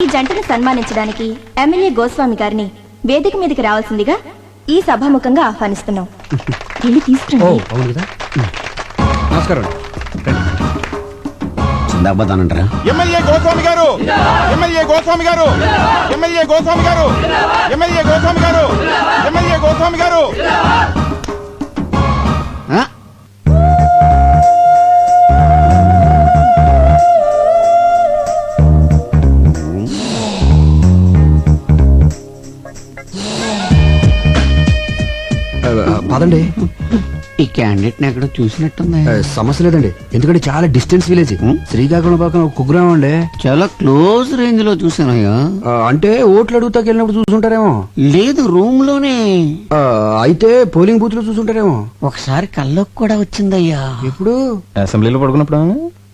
ఈ జంటను సన్మానించడానికి ఎమ్మెల్యే గోస్వామి గారిని వేదిక మీదకి రావాల్సిందిగా ఈ సభాముఖంగా ఆహ్వానిస్తున్నాం. వెళ్ళి ఓ తీసుకురండి అవును కదా? నమస్కారం చిందాబాదానంటారా ఎమ్మెల్యే గోస్వామి గారు! ఎమ్మెల్యే గోస్వామి గారు! ఎమ్మెల్యే గోస్వామి గారు! ఎమ్మెల్యే గోస్వామి గారు! ఎమ్మెల్యే గోస్వామి గారు! క్యాండిడేట్ ఎక్కడ చూసినట్టుంది? సమస్య లేదండి. ఎందుకంటే చాలా డిస్టెన్స్ విలేజ్. శ్రీకాకుళం పక్కన ఒక కుగ్రామం అండి. చాలా క్లోజ్ రేంజ్లో చూసానయ్యా ఆ, అంటే ఓట్లు అడుగుతాకి వెళ్ళినప్పుడు చూసుంటారేమో. లేదు రూమ్లోనే ఆ, అయితే పోలింగ్ బూత్లో చూసుంటారేమో. ఒకసారి కల్లోకి కూడా వచ్చిందయ్యా. ఎప్పుడు? అసెంబ్లీలో పడుకున్నప్పుడు?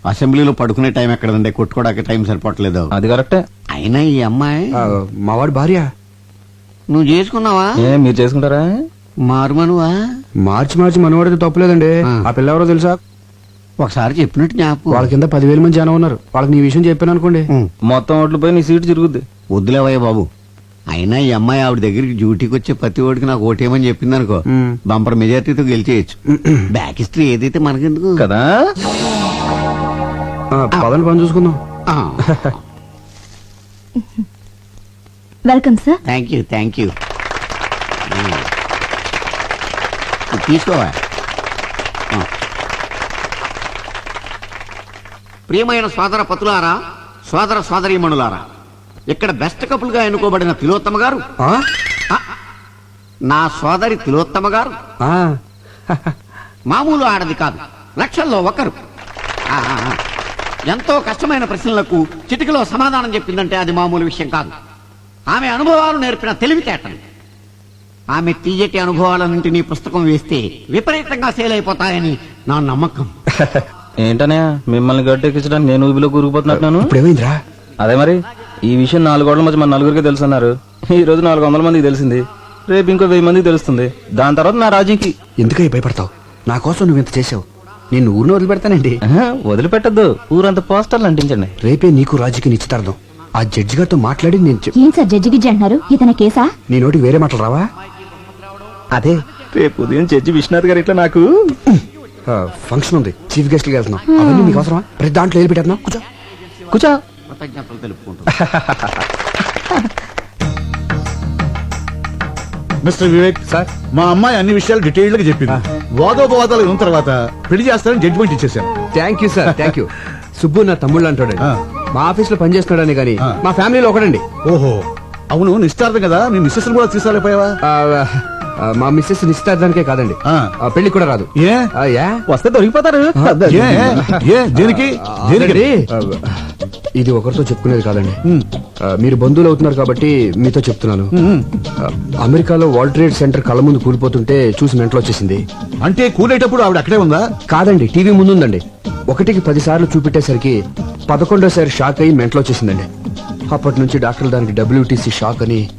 అసెంబ్లీలో పడుకునే టైం ఎక్కడదండి? కొట్టుకోవడానికి టైం సరిపోవట్లేదు. అది కరెక్టే. అయినా ఈ అమ్మాయి మావాడి భార్య. నువ్వు చేసుకున్నావా? ఏ మీరు చేసుకుంటారా? మారుమనువా మార్చి మార్చి మనవాడితే తప్పలేదండి. ఆ. ఆ పిల్ల ఎవరో తెలుసా? ఒకసారి చెప్పినట్టు జ్ఞాపకం. వాళ్ళ కింద పదివేల మంది జనం ఉన్నారు. వాళ్ళకి నీ విషయం చెప్పాను అనుకోండి. మొత్తం ఓట్లు పోయి నీ సీటు తిరుగుద్ది. వద్దులేవయ్య బాబు. అయినా ఈ అమ్మాయి ఆవిడ దగ్గరికి డ్యూటీకి వచ్చే ప్రతి ఓడికి నాకు ఓటేయమని చెప్పింది అనుకో. బంపర్ మెజార్టీతో గెలిచేయచ్చు. బ్యాక్ హిస్టరీ ఏదైతే మనకెందుకు? కదా? ఆ, పదండి పని చూసుకుందాం. Welcome sir. Thank you thank you తీసుకోవా ఆ. ప్రియమైన సోదర పతులారా సోదర సోదరీమణులారా ఇక్కడ బెస్ట్ కపుల్గా ఎన్నుకోబడిన తిలోత్తమ గారు? నా సోదరి తిలోత్తమ గారు. మామూలు ఆడది కాదు లక్షల్లో ఒకరు. ఎంతో కష్టమైన ప్రశ్నలకు చిటికలో సమాధానం చెప్పిందంటే అది మామూలు విషయం కాదు. ఆమె అనుభవాలు నేర్పిన తెలివితేటలు. ఆమె తీయటి అనుభవాలన్నింటినీ పుస్తకం వేస్తే విపరీతంగా సేల్ అయిపోతాయని నా నమ్మకం. ఏంటనే మిమ్మల్ని గట్టెక్కించడానికి నేను ఊబిలో కూరుకుపోతున్నట్టున్నాను? ఇప్పుడు ఏమైందిరా అదే మరి ఈ విషయం నాలుగు గోడల మధ్య మన నలుగురికి తెలుసన్నారు. ఈ రోజు నాలుగు వందల మందికి తెలిసింది. రేపు ఇంకో వెయ్యి మందికి తెలుస్తుంది. దాని తర్వాత నా రాజీకి. ఎందుకై భయపడతావు? నా కోసం నువ్వు ఇంత చేసావు నేను ఊరిని వదిలిపెడతానండి. ఆహా, వదిలిపెట్టద్దు. ఊరంతా పోస్టర్లు అంటించండి. రేపే నీకు రాజుకి నిశ్చితార్థం. ఆ జడ్జి గారితో మాట్లాడి నేను చెప్- ఏం సార్ జడ్జి గిజ్జి అంటున్నారు ఇతని కేసా? నీ నోటికి వేరే మాటలు రావా? అదే. రేపు ఉదయం చర్చి విశ్వనాథ్ గారు ఇట్లా నాకు. ఫంక్షన్ ఉంది. చీఫ్ గెస్ట్కి వెళ్తున్నాం. అవన్నీ మీకు అవసరమా? ప్రతి దాంట్లో ఏది పెట్టేస్తున్నాం? కూర్చో. కూర్చో. కృతజ్ఞతలు తెలుపుకుంటూ. Mister Vivek sir. మా అమ్మాయి అన్ని విషయాలు డీటెయిల్డ్గా చెప్పింది వాదోపవాదాలు విన్న తర్వాత పెళ్ళి చేస్తానని జడ్జిమెంట్ ఇచ్చేసాను thank you sir thank you Subbu నా తమ్ముళ్ళు అంటాడు. మా ఆఫీస్లో పనిచేస్తున్నాడని కానీ. మా ఫ్యామిలీలో ఒకడండి. ఓహో. అవును నిశ్చార్థం కదా? మీ మిస్సెస్ కూడా ఆ, ఆ, మా మిస్సెస్ నిశ్చితార్థానికే కాదండి. ఆ. ఆ, పెళ్ళి కూడా రాదు. ఏ? ఆ, యా? వస్తే దొరికిపోతారు. ఏ ఏ దేనికి? దేనికి? ఆల్రెడీ, ఆ, ఇది ఒకరితో చెప్పుకునేది కాదండి. ఆ, మీరు బంధువులు అవుతున్నారు కాబట్టి మీతో చెప్తున్నాను. ఆ, అమెరికాలో వరల్డ్ ట్రేడ్ సెంటర్ కళ్ళ ముందు కూలిపోతుంటే చూసి మెంటలు వచ్చేసింది. అంటే కూలేటప్పుడు ఆవిడ అక్కడే ఉందా? కాదండి టీవీ ముందుందండి. ఒకటికి పది సార్లు చూపెట్టేసరికి పదకొండోసారి షాక్ అయ్యి మెంటలు వచ్చేసిందండి. అప్పటి నుంచి డాక్టర్లు దానికి డబ్ల్యూటీసీ షాక్ అని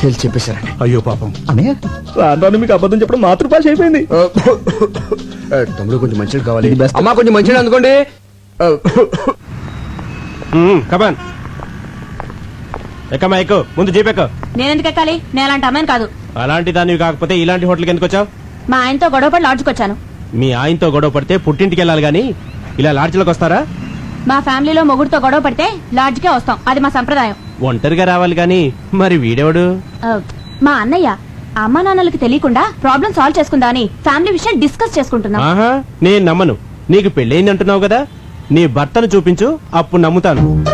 తేల్చి చెప్పేశారండి. అయ్యో పాపం. అనే రాను మీకు అబద్ధం చెప్పడం మాతృభాష అయిపోయింది. తమ్ముడు కొంచెం మంచిది కావాలి. అమ్మా కొంచెం మంచిది అందుకోండి. ఆ, కమాన్ ఎక్కమ్మా ఎక్కు ముందు జీపెక్కు నేనెందుకు ఎక్కాలి? నేను అలాంటి అమ్మాయిని కాదు. అలాంటి దానివి కాకపోతే ఇలాంటి హోటల్కి ఎందుకు వచ్చావు? మా ఆయనతో గొడవపడి లాడ్జ్కి వచ్చాను. మీ ఆయనతో గొడవ పడితే పుట్టింటికి వెళ్ళాలి గాని ఇలా లాడ్జ్లోకి వస్తారా? మా ఫ్యామిలీలో మొగుడుతో గొడవ పడితే లాడ్జ్కే వస్తాం. అది మా సంప్రదాయం. ఒంటరిగా రావాలి గాని మరి వీడెవడు? మా అన్నయ్య అమ్మా నాన్నలకి తెలియకుండా ప్రాబ్లం సాల్వ్ చేసుకుందా అని ఫ్యామిలీ విషయం డిస్కస్ చేసుకుంటున్నాం. ఆహా నేను నమ్మను. నీకు పెళ్ళయింది అంటున్నావు కదా? నీ భర్తను చూపించు అప్పుడు నమ్ముతాను.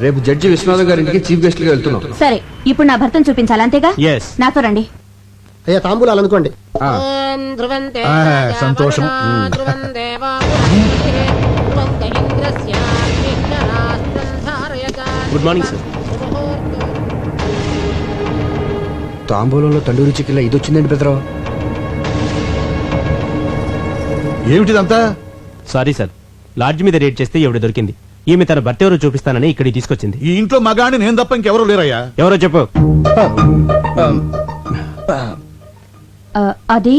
రేపు జడ్జి విశ్వనాథ్ గారింటికి చీఫ్ గెస్ట్గా వెళ్తున్నాం. సరే ఇప్పుడు నా భర్తను చూపించాలి అంతేగా? నాతో రండి. అయ్యా తాంబూలాలు అనుకోండి ఆ, ఆ, సంతోషం. గుడ్ మార్నింగ్ సార్ తాంబూలంలో తండూరి చికెన్ ఇది వచ్చిందండి పెద్దరావు. ఏమిటిదంతా? సారీ సార్ లాడ్జ్ మీద రేట్ చేస్తే ఎవడు దొరికింది? ఈమె తన భర్త ఎవరో చూపిస్తానని ఇక్కడికి తీసుకొచ్చింది. ఈ ఇంట్లో మగాని నేను తప్ప ఇంకెవరూ లేరయ్యా? ఎవరో చెప్పు. అది?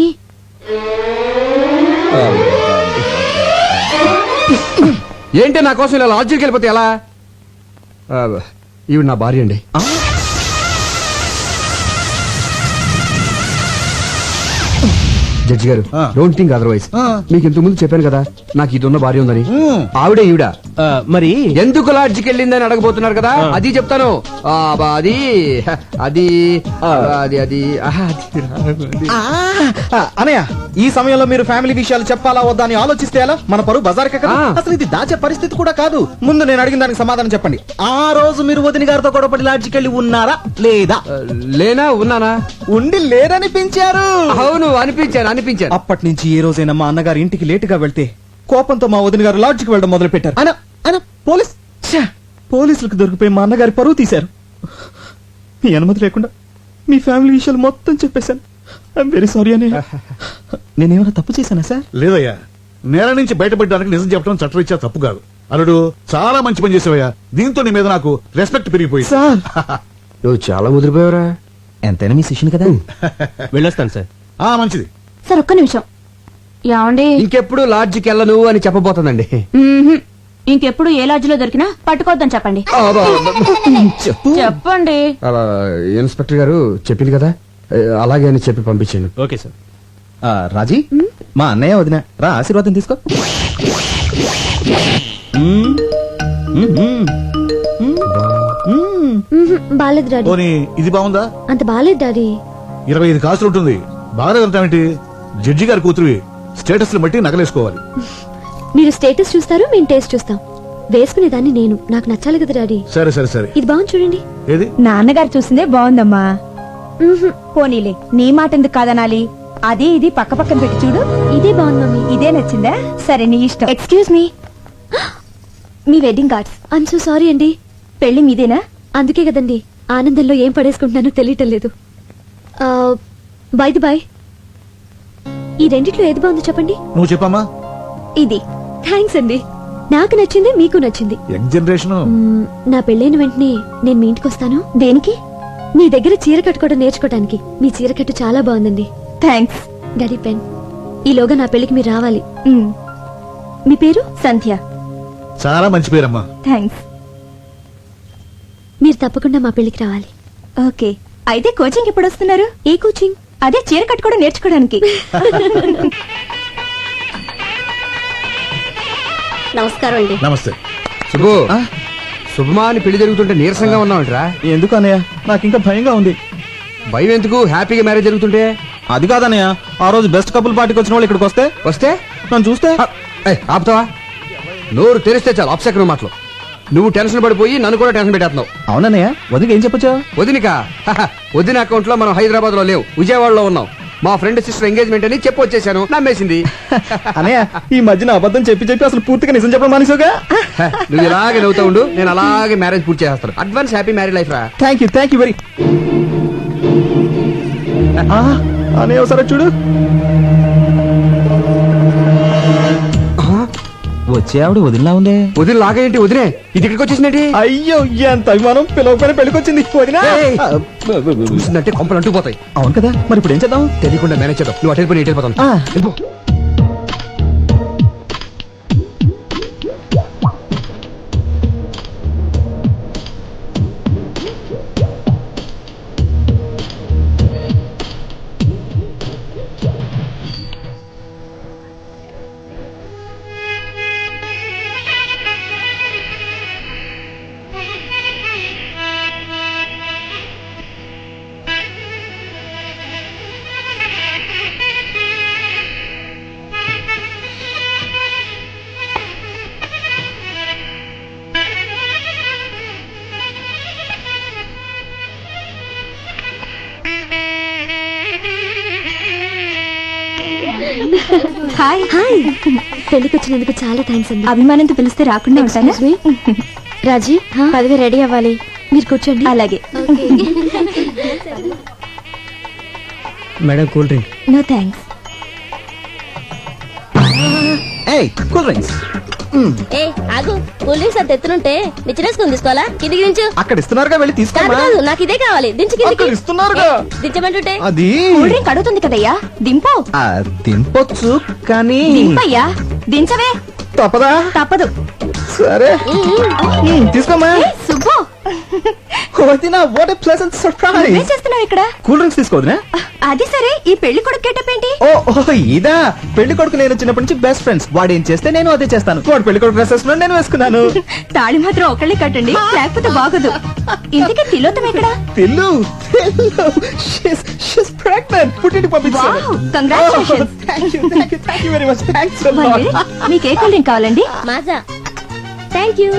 ఏంటి నా కోసం ఇలా లాడ్జికి వెళ్ళిపోతే ఎలా? ఈవిడ నా భార్య అండి. జడ్జి గారు. Don't think otherwise. మీకు ఇంతకు ముందు చెప్పాను కదా నాకు ఇది ఉన్న భార్య ఉందని. ఆవిడే ఈవిడ. మరి? ఎందుకు లాడ్జికి వెళ్ళిందని అడగబోతున్నారు కదా? అది చెప్తాను. ఆ, బా, అది అది అది అది అనయ్య ఈ సమయంలో మీరు ఫ్యామిలీ విషయాలు చెప్పాలా వద్దా అని ఆలోచిస్తే ఎలా? మన పరువు బజార్ కదా ఆ. అసలు ఇది దాచే పరిస్థితి కూడా కాదు. ముందు నేను అడిగిన దానికి సమాధానం చెప్పండి. ఆ రోజు మీరు వదిన గారితో గొడవపడి లాడ్జికి వెళ్ళి ఉన్నారా? లేదా? లేనా ఉన్నానా? ఉండి లేరనిపించారు అవును అనిపించాను. అనిపించాను అప్పటి నుంచి ఏ రోజైనా మా అన్నగారి ఇంటికి లేటుగా వెళ్తే కోపంతో మా వదిన గారు లాడ్జికి వెళ్ళడం మొదలు పెట్టారు అన అన పోలీస్ ఛ! పోలీసులకు దొరికిపోయి మా అన్నగారి పరువు తీశారు. మీ అనుమతి లేకుండా మీ ఫ్యామిలీ విషయాలు మొత్తం చెప్పేశాను. ఐఎమ్ వెరీ సారీ అని నేనేమైనా తప్పు చేశానా సార్? లేదయ్యా. నేల నుంచి బయటపడడానికి నిజం చెప్పడం చట్టరీత్యా తప్పు కాదు. అల్లుడు చాలా మంచి పని చేసావయ్యా. దీంతో నీ మీద నాకు రెస్పెక్ట్ పెరిగిపోయింది. సార్! నువ్వు చాలా ముదిరిపోయావురా. ఎంతైనా మీ శిష్యుని కదా? వెళ్ళొస్తాను సార్. ఆ మంచిది. సార్ ఒక్క నిమిషం. ఏమండి? ఇంకెప్పుడు లాడ్జికి వెళ్ళను అని చెప్పబోతుందండి. మ్మ్హ్మ్. ఇంకెప్పుడు ఏ లాడ్జిలో దొరికినా పట్టుకోవద్దని చెప్పండి. చెప్పు. చెప్పండి. అలా ఇన్స్పెక్టర్ గారు చెప్పింది కదా? ఏ, అలాగే అని చెప్పి పంపించాను ఓకే సార్. ఆ, రాజీ? మా అన్నయ్య వదిన. రా ఆశీర్వాదం తీసుకో. మ్మ్. మ్మ్. బాలేదు డాడీ. పోనీ ఇది బాగుందా? అంత బాలేదు డాడీ. ఇరవై ఐదు కాసులు ఉంటుంది. బాగా ఏంటి జడ్జి గారి కూతురువి స్టేటస్ బట్టి నగలేసుకోవాలి. మీరు స్టేటస్ చూస్తారు మేము టేస్ట్ చూస్తాం. వేసుకునేదాన్ని నేను. నాకు నచ్చాలి కదా డాడీ. సరే సరే సరే. ఇది బాగుంది చూడండి. ఏది? నాన్నగారు చూసిందే బాగుందమ్మా. పోనీలే నీ మాట ఎందుకు కాదనాలి? అది ఇది పక్క పక్కన పెట్టి చూడు. ఇదే బాగుంది మమ్మీ. ఇదే నచ్చిందా? సరే నీ ఇష్టం. Excuse me me wedding cards I'm so sorry అండి. పెళ్ళి మీదేనా? అందుకే కదండి. ఆనందంలో ఏం పడేసుకుంటున్నానో తెలియటం లేదు. బాయ్ బాయ్ ఈ రెండిట్లో ఏది బాగుందో చెప్పండి? నువ్వు చెప్పమ్మా. ఇది. థ్యాంక్స్ అండి. నాకు నచ్చింది మీకు నచ్చింది. Young generation. మ్మ్, నా పెళ్ళైన వెంటనే నేను మీ ఇంటికి వస్తాను. దేనికి? మీ దగ్గర చీర కట్టుకోవడం నేర్చుకోవడానికి మీ చీర కట్టు చాలా బాగుందండి. థ్యాంక్స్. డాడీ పెన్ ఈలోగా నా పెళ్ళికి మీరు రావాలి. మ్, మీ పేరు? సంధ్య. చాలా మంచి పేరమ్మా. థ్యాంక్స్. మీరు తప్పకుండా మా పెళ్ళికి రావాలి. ఓకే. అయితే కోచింగ్ ఎప్పుడు వస్తున్నారు? ఏ కోచింగ్? అదే చీర కట్టుకోవడం నేర్చుకోవడానికి. నమస్కారం అండి. నమస్తే. శుభు శుభమా అని పెళ్ళి జరుగుతుంటే నీరసంగా ఉన్నావంటరా? ఎందుకు అన్నయ్య? నాకు ఇంకా భయంగా ఉంది. భయం ఎందుకు? హ్యాపీగా మ్యారేజ్ జరుగుతుంటే? అది కాదన్నయ్య. ఆ రోజు బెస్ట్ కపుల్ పార్టీకి వచ్చిన వాళ్ళు ఇక్కడికి వస్తే వస్తే? నన్ను చూస్తే? ఏయ్, ఆపుతావా? నోరు తెరిస్తే చాలు అప్సెకరం మాటలు. నువ్వు టెన్షన్ పడిపోయి నన్ను కూడా టెన్షన్ పెట్టేస్తున్నావు. అవునన్నయ్య వదిలికి ఏం చెప్పొచ్చా? వదినిక హహ, వదిన అకౌంట్లో మనం హైదరాబాద్లో లేవు విజయవాడలో ఉన్నాం. మా ఫ్రెండ్ సిస్టర్ ఎంగేజ్మెంట్ అని చెప్పి వచ్చేసాను నమ్మేసింది. అన్నయ్య ఈ మధ్యన అబద్ధం చెప్పి చెప్పి అసలు పూర్తిగా నిజం చెప్పడం మానేసావుగా? హ, నువ్వు ఇలాగే నవ్వుతా ఉండు నేను అలాగే మ్యారేజ్ పూర్తి చేస్తాను అడ్వాన్స్ హ్యాపీ మ్యారేజ్ లైఫ్ రా. Thank you thank you very అన్నయ్య ఒకసారి చూడు. వచ్చే ఆవిడ వదిలిలా ఉందే? వదిన లాగేంటి వదినే? ఇది ఇక్కడికి వచ్చేసిందేంటి? అయ్యో ఎంత అభిమానం. పిలవకపోయిన పెళ్ళికొచ్చింది. వదినా. చూసిందంటే కొంపలు అంటుకుపోతాయి. అవును కదా. మరి ఇప్పుడు ఏం చేద్దాం? తెలియకుండా మేనేజ్ చేద్దాం. నువ్వు అటెండ్ పని ఇటు వెళ్ళిపోతాను. హాయ్. హాయ్. పెళ్ళికి వచ్చినందుకు చాలా థ్యాంక్స్ అండి. అభిమానంతో పిలిస్తే రాకుండా ఉంటానా? రాజీ పదవి రెడీ అవ్వాలి. మీరు కూర్చోండి. అలాగే. Madam cool drink. No thanks ఏయ్ కూల్ డ్రింక్స్. ఏ ఆగు. కూల్ డ్రింక్స్ అంత ఎత్తునుంటే నిచ్చినేసుకుని తీసుకోవాలా? కిందికి దించు. అక్కడ ఇస్తున్నారుగా వెళ్ళి కాదు తీసుకోమా? కాదు నాకు ఇదే కావాలి. దించు కిందికి. అక్కడ ఇస్తున్నారుగా. దించమంటుంటే? అది. కూల్ డ్రింక్ అడుగుతుంది కదయ్యా. దింపు. ఆ, దింపొచ్చు కానీ దింపయ్యా. దించవే. తప్పదా? తప్పదు. సరే. ఏ, సుబ్బు. వదినా వాట్ ఎ ప్లెజెంట్ ఏం సర్ప్రైజ్ చేస్తున్నావు ఇక్కడ? కూల్ డ్రింక్స్ తీసుకోవద్దునా? అది సరే ఈ పెళ్ళి కొడుకు గెటప్ ఏంటి? ఓ ఓ ఇదా. పెళ్ళి కొడుకు నేను చిన్నప్పటి నుంచి బెస్ట్ ఫ్రెండ్స్ వాడు ఏం చేస్తే నేను అదే చేస్తాను. వాడు పెళ్ళి కొడుకు డ్రెస్ వేసుకున్నాడు నేను వేసుకున్నాను. తాళి మాత్రం ఒకళ్ళే కట్టండి లేకపోతే బాగోదు. ఇంతకీ తిలోతం ఎక్కడ? తెల్లు తెల్లు. షీస్ షీస్ ప్రెగ్నెంట్ పుట్టింటికి పంపించాను. Wow, congratulations. Thank you thank you thank you very much. మీకు ఏ కూల్ డ్రింక్ కావాలండి? మాజా. Thank you